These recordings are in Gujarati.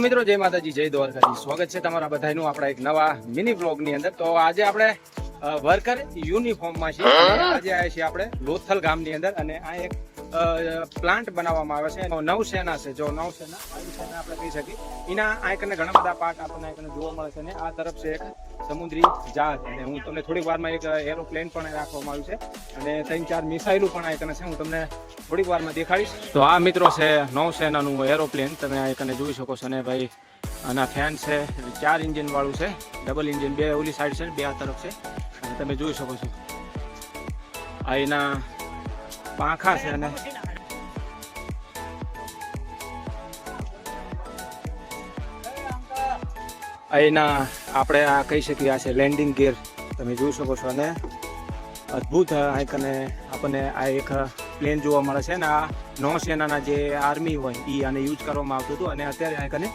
મિત્રો જય માતાજી જય દ્વારકાજી. સ્વાગત છે તમારા બધાનું આપણા એક નવા મિની બ્લોગની અંદર. તો આજે આપણે વર્કર યુનિફોર્મમાં છીએ. આજે આવ્યા છીએ આપણે લોથલ ગામની અંદર અને આ એક પ્લાન્ટ બનાવવામાં આવે છે. નવસેના છે. જો નવસેના વાયુસેના આપણે કહી શકીએ. એના આ એકને ઘણા બધા પાર્ટ આપણને આ જોવા મળે છે. અને આ તરફ છે એક સમુદ્રી જહાજ. અને હું તમને થોડીક વારમાં એક એરોપ્લેન પણ રાખવામાં આવ્યું છે. અને ત્રણ ચાર મિસાઇલો પણ આ કને છે. હું તમને થોડીક વારમાં દેખાડીશ. તો આ મિત્રો છે નૌસેનાનું એરોપ્લેન તમે આ એકને જોઈ શકો છો. અને ભાઈ, આના ફેન છે. ચાર ઇન્જિન વાળું છે. ડબલ ઇન્જિન બે ઓલી સાઈડ છે બે આ તરફ છે. અને તમે જોઈ શકો છો. આ એના પાંખા છે અને અહીંના આપણે આ કહી શકીએ, આ છે લેન્ડિંગ ગિયર તમે જોઈ શકો છો અને અદ્ભુત અને આપણને આ એક પ્લેન જોવા મળે છે ને આ નૌસેનાના જે આર્મી હોય એ આને યુઝ કરવામાં આવતું હતું અને અત્યારે આઈકને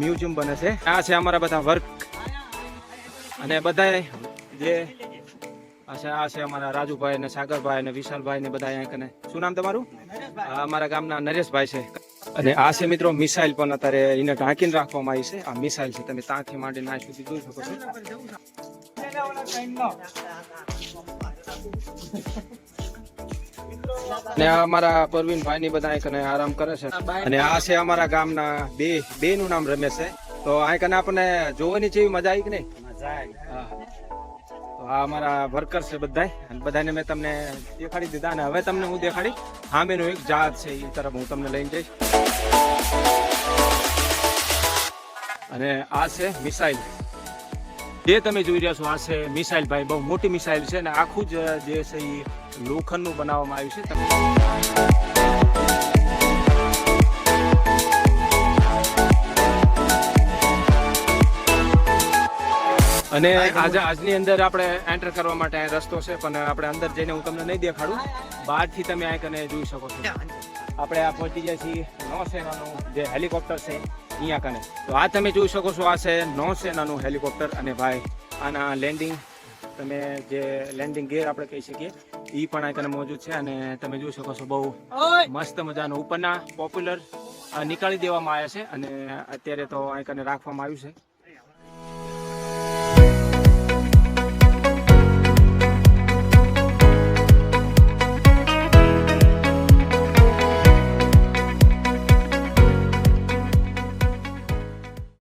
મ્યુઝિયમ બને છે. આ છે અમારા બધા વર્ક અને બધા જે આ છે આ છે અમારા રાજુભાઈ ને સાગરભાઈ ને વિશાલભાઈ ને બધા અહીંયા કને. શું નામ તમારું? અમારા ગામના નરેશભાઈ છે. અને આ છે મિત્રો મિસાઇલ પણ અત્યારે એને ઢાંકીને રાખવામાં આવી છે. આ મિસાઇલ છે. તમે ત્યાંથી માંડીને આ સુધી જોઈ શકો છો. ને અમારા પરવીનભાઈ ની બધા કને આરામ કરે છે. અને આ છે અમારા ગામના બે બે નું નામ રમેશ છે. તો અહીં કને આપણને જોવાની જેવી મજા આવી કે નહીં? મજા તો આ અમારા વર્કર છે અને બધાને મેં તમને દેખાડી દીધા અને હવે તમને હું દેખાડી સામેનું એક જહાજ છે એ તરફ હું તમને લઈને જઈશ. અને આ છે મિસાઇલ. જે તમે જોઈ રહ્યા છો, આ છે મિસાઇલ ભાઈ. બહુ મોટી મિસાઇલ છે અને આખું જ જે છે એ લોખંડનું બનાવવામાં આવ્યું છે. તમે અને આજે આજની અંદર આપણે એન્ટર કરવા માટે અહીં રસ્તો છે પણ આપણે અંદર જઈને હું તમને નહીં દેખાડું. બહારથી તમે આ કને જોઈ શકો છો. આપણે આ પહોંચી ગયા છીએ નૌસેનાનું જે હેલિકોપ્ટર છે અહીંયા કને. તો આ તમે જોઈ શકો છો આ છે નૌસેનાનું હેલિકોપ્ટર. અને ભાઈ આના લેન્ડિંગ તમે જે લેન્ડિંગ ગેર આપણે કહી શકીએ એ પણ આ કને મોજૂદ છે. અને તમે જોઈ શકો છો બહુ મસ્ત મજાનું ઉપરના પોપ્યુલર નીકાળી દેવામાં આવ્યા છે. અને અત્યારે તો આ કને રાખવામાં આવ્યું છે.